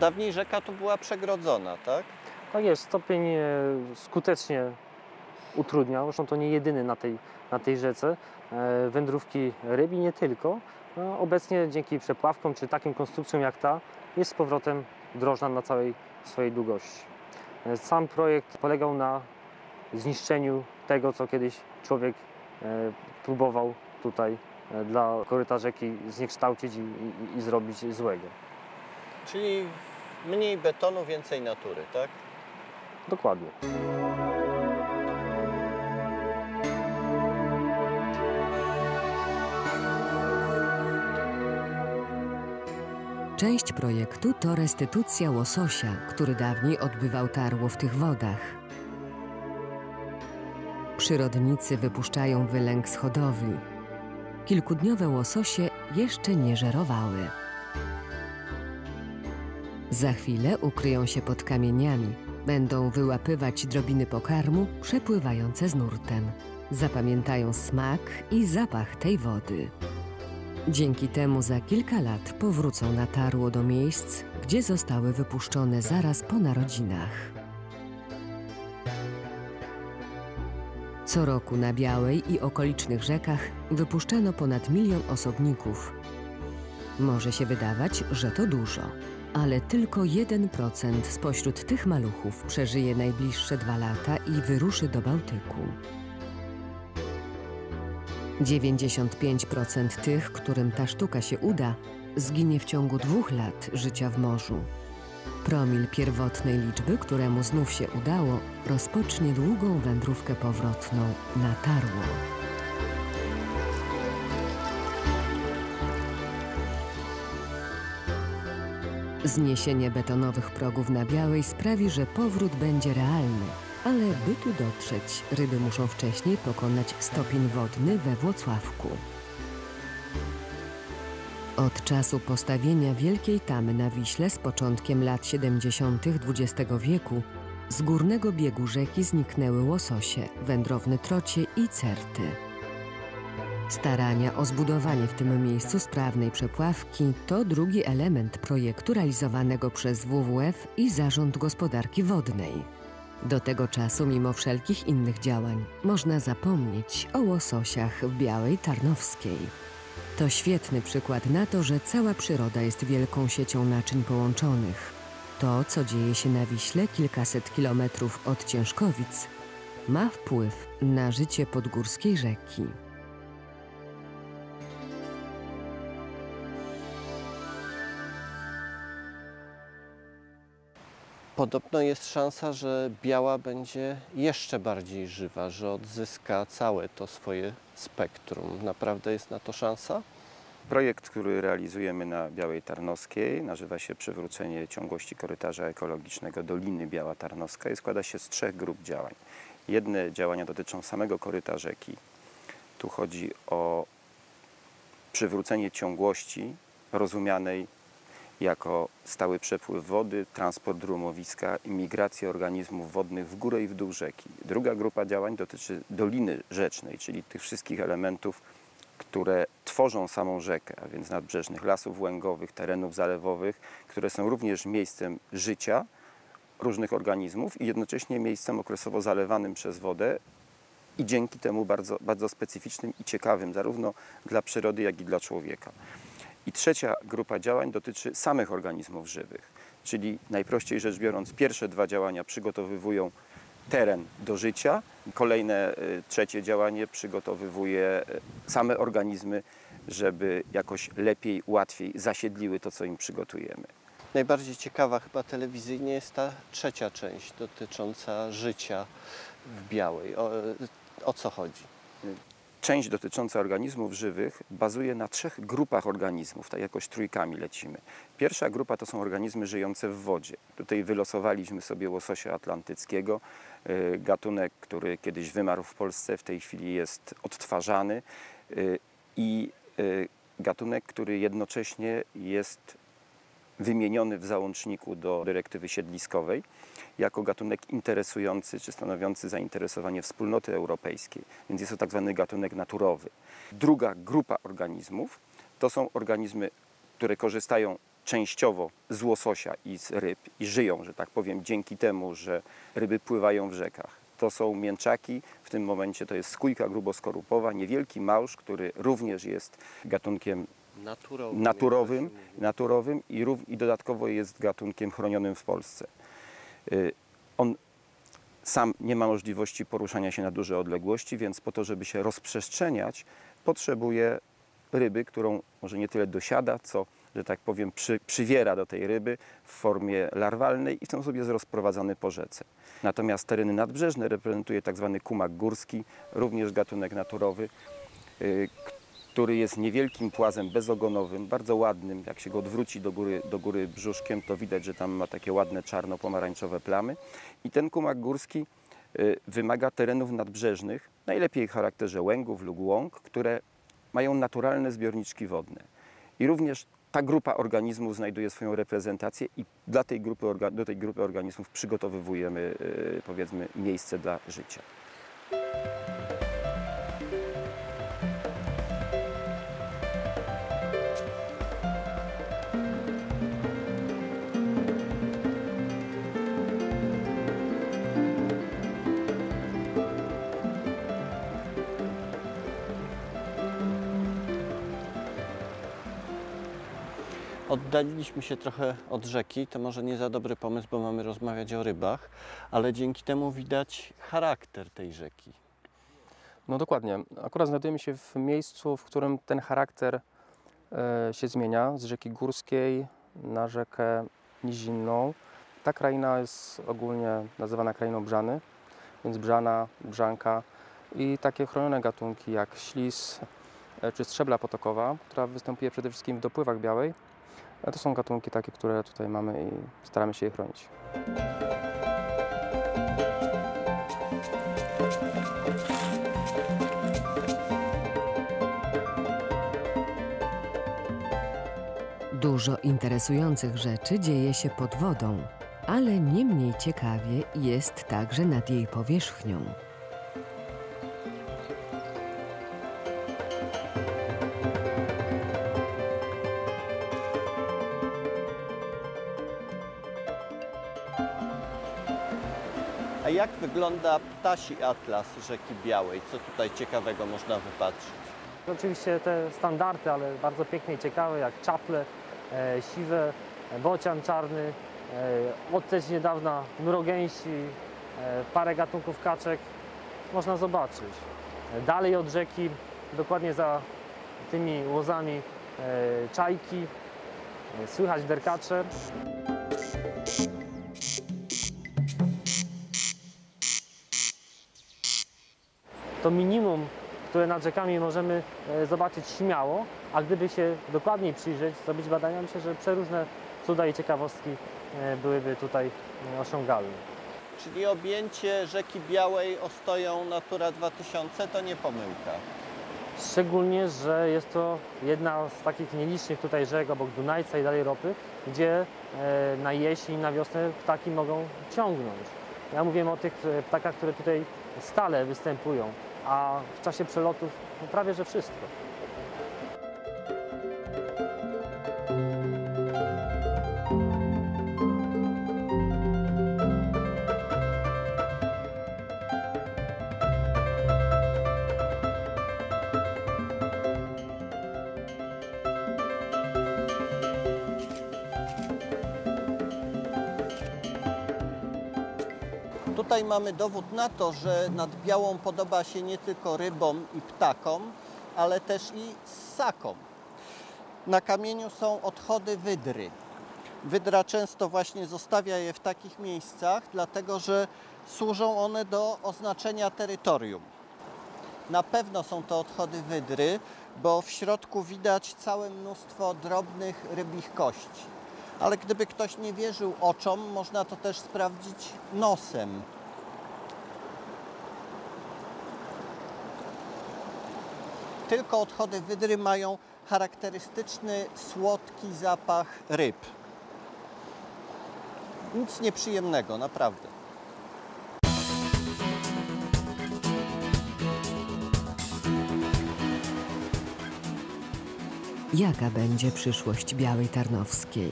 Dawniej rzeka tu była przegrodzona, tak? Tak jest, stopień e, skutecznie utrudniał, zresztą to nie jedyny na tej, na tej rzece, e, wędrówki ryb i nie tylko. No, obecnie dzięki przepławkom czy takim konstrukcjom jak ta jest z powrotem drożna na całej swojej długości. E, Sam projekt polegał na zniszczeniu tego, co kiedyś człowiek próbował tutaj dla koryta rzeki zniekształcić i, i, i zrobić złego. Czyli mniej betonu, więcej natury, tak? Dokładnie. Część projektu to restytucja łososia, który dawniej odbywał tarło w tych wodach. Przyrodnicy wypuszczają wylęk z hodowli. Kilkudniowe łososie jeszcze nie żerowały. Za chwilę ukryją się pod kamieniami. Będą wyłapywać drobiny pokarmu przepływające z nurtem. Zapamiętają smak i zapach tej wody. Dzięki temu za kilka lat powrócą na tarło do miejsc, gdzie zostały wypuszczone zaraz po narodzinach. Co roku na Białej i okolicznych rzekach wypuszczano ponad milion osobników. Może się wydawać, że to dużo, ale tylko 1% spośród tych maluchów przeżyje najbliższe dwa lata i wyruszy do Bałtyku. 95% tych, którym ta sztuka się uda, zginie w ciągu dwóch lat życia w morzu. Promil pierwotnej liczby, któremu znów się udało, rozpocznie długą wędrówkę powrotną na tarło. Zniesienie betonowych progów na białej sprawi, że powrót będzie realny, ale by tu dotrzeć, ryby muszą wcześniej pokonać stopień wodny we Włocławku. Od czasu postawienia wielkiej tamy na Wiśle z początkiem lat 70. XX wieku z górnego biegu rzeki zniknęły łososie, wędrowne trocie i certy. Starania o zbudowanie w tym miejscu sprawnej przepławki to drugi element projektu realizowanego przez WWF i Zarząd Gospodarki Wodnej. Do tego czasu, mimo wszelkich innych działań, można zapomnieć o łososiach w Białej Tarnowskiej. To świetny przykład na to, że cała przyroda jest wielką siecią naczyń połączonych. To, co dzieje się na Wiśle kilkaset kilometrów od Ciężkowic, ma wpływ na życie podgórskiej rzeki. Podobno jest szansa, że biała będzie jeszcze bardziej żywa, że odzyska całe to swoje spektrum. Naprawdę jest na to szansa? Projekt, który realizujemy na Białej Tarnowskiej, nazywa się Przywrócenie ciągłości korytarza ekologicznego Doliny Biała Tarnowska i składa się z trzech grup działań. Jedne działania dotyczą samego koryta rzeki. Tu chodzi o przywrócenie ciągłości rozumianej jako stały przepływ wody, transport rumowiska i migrację organizmów wodnych w górę i w dół rzeki. Druga grupa działań dotyczy doliny rzecznej, czyli tych wszystkich elementów, które tworzą samą rzekę, a więc nadbrzeżnych lasów łęgowych, terenów zalewowych, które są również miejscem życia różnych organizmów i jednocześnie miejscem okresowo zalewanym przez wodę i dzięki temu bardzo, bardzo specyficznym i ciekawym zarówno dla przyrody, jak i dla człowieka. I trzecia grupa działań dotyczy samych organizmów żywych, czyli najprościej rzecz biorąc, pierwsze dwa działania przygotowywują teren do życia, kolejne y, trzecie działanie przygotowywuje y, same organizmy, żeby jakoś lepiej, łatwiej zasiedliły to, co im przygotujemy. Najbardziej ciekawa chyba telewizyjnie jest ta trzecia część dotycząca życia w białej. O, o co chodzi? Część dotycząca organizmów żywych bazuje na trzech grupach organizmów, tak jakoś trójkami lecimy. Pierwsza grupa to są organizmy żyjące w wodzie. Tutaj wylosowaliśmy sobie łososia atlantyckiego, y, gatunek, który kiedyś wymarł w Polsce, w tej chwili jest odtwarzany y, i y, gatunek, który jednocześnie jest wymieniony w załączniku do dyrektywy siedliskowej jako gatunek interesujący czy stanowiący zainteresowanie wspólnoty europejskiej, więc jest to tak zwany gatunek naturowy. Druga grupa organizmów to są organizmy, które korzystają częściowo z łososia i z ryb i żyją, że tak powiem, dzięki temu, że ryby pływają w rzekach. To są mięczaki, w tym momencie to jest skójka gruboskorupowa, niewielki małż, który również jest gatunkiem Naturowym. naturowym, naturowym i, rów- i dodatkowo jest gatunkiem chronionym w Polsce. Y, On sam nie ma możliwości poruszania się na duże odległości, więc po to, żeby się rozprzestrzeniać, potrzebuje ryby, którą może nie tyle dosiada, co, że tak powiem, przy, przywiera do tej ryby w formie larwalnej i w ten sposób jest rozprowadzany po rzece. Natomiast tereny nadbrzeżne reprezentuje tak zwany kumak górski, również gatunek naturowy, y, który jest niewielkim płazem bezogonowym, bardzo ładnym. Jak się go odwróci do góry, do góry brzuszkiem, to widać, że tam ma takie ładne czarno-pomarańczowe plamy. I ten kumak górski y, wymaga terenów nadbrzeżnych, najlepiej w charakterze łęgów lub łąk, które mają naturalne zbiorniczki wodne. I również ta grupa organizmów znajduje swoją reprezentację i dla tej grupy, do tej grupy organizmów przygotowywujemy y, powiedzmy miejsce dla życia. Oddaliliśmy się trochę od rzeki, to może nie za dobry pomysł, bo mamy rozmawiać o rybach, ale dzięki temu widać charakter tej rzeki. No dokładnie. Akurat znajdujemy się w miejscu, w którym ten charakter e, się zmienia z rzeki górskiej na rzekę nizinną. Ta kraina jest ogólnie nazywana krainą Brzany, więc Brzana, Brzanka i takie chronione gatunki jak ślis e, czy strzebla potokowa, która występuje przede wszystkim w dopływach białej. To są gatunki takie, które tutaj mamy i staramy się je chronić. Dużo interesujących rzeczy dzieje się pod wodą, ale nie mniej ciekawie jest także nad jej powierzchnią. Jak wygląda ptasi atlas rzeki Białej? Co tutaj ciekawego można wypatrzyć? Oczywiście te standardy, ale bardzo piękne i ciekawe, jak czaple e, siwe, e, bocian czarny, e, od też niedawna mrogęsi, e, parę gatunków kaczek można zobaczyć. E, dalej od rzeki, dokładnie za tymi łozami e, czajki, e, słychać derkacze. To minimum, które nad rzekami możemy e, zobaczyć śmiało, a gdyby się dokładniej przyjrzeć, zrobić badania, myślę, że przeróżne cuda i ciekawostki e, byłyby tutaj e, osiągalne. Czyli objęcie rzeki Białej ostoją Natura 2000 to nie pomyłka. Szczególnie, że jest to jedna z takich nielicznych tutaj rzek obok Dunajca i dalej ropy, gdzie na jesień, na wiosnę ptaki mogą ciągnąć. Ja mówiłem o tych ptakach, które tutaj stale występują, a w czasie przelotów prawie że wszystko. Tutaj mamy dowód na to, że nad Białą podoba się nie tylko rybom i ptakom, ale też i ssakom. Na kamieniu są odchody wydry. Wydra często właśnie zostawia je w takich miejscach, dlatego że służą one do oznaczenia terytorium. Na pewno są to odchody wydry, bo w środku widać całe mnóstwo drobnych rybich kości. Ale gdyby ktoś nie wierzył oczom, można to też sprawdzić nosem. Tylko odchody wydry mają charakterystyczny, słodki zapach ryb. Nic nieprzyjemnego, naprawdę. jaka będzie przyszłość Białej Tarnowskiej.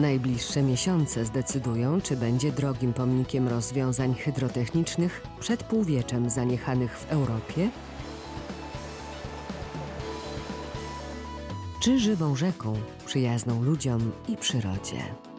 Najbliższe miesiące zdecydują, czy będzie drogim pomnikiem rozwiązań hydrotechnicznych przed półwieczem zaniechanych w Europie, czy żywą rzeką przyjazną ludziom i przyrodzie.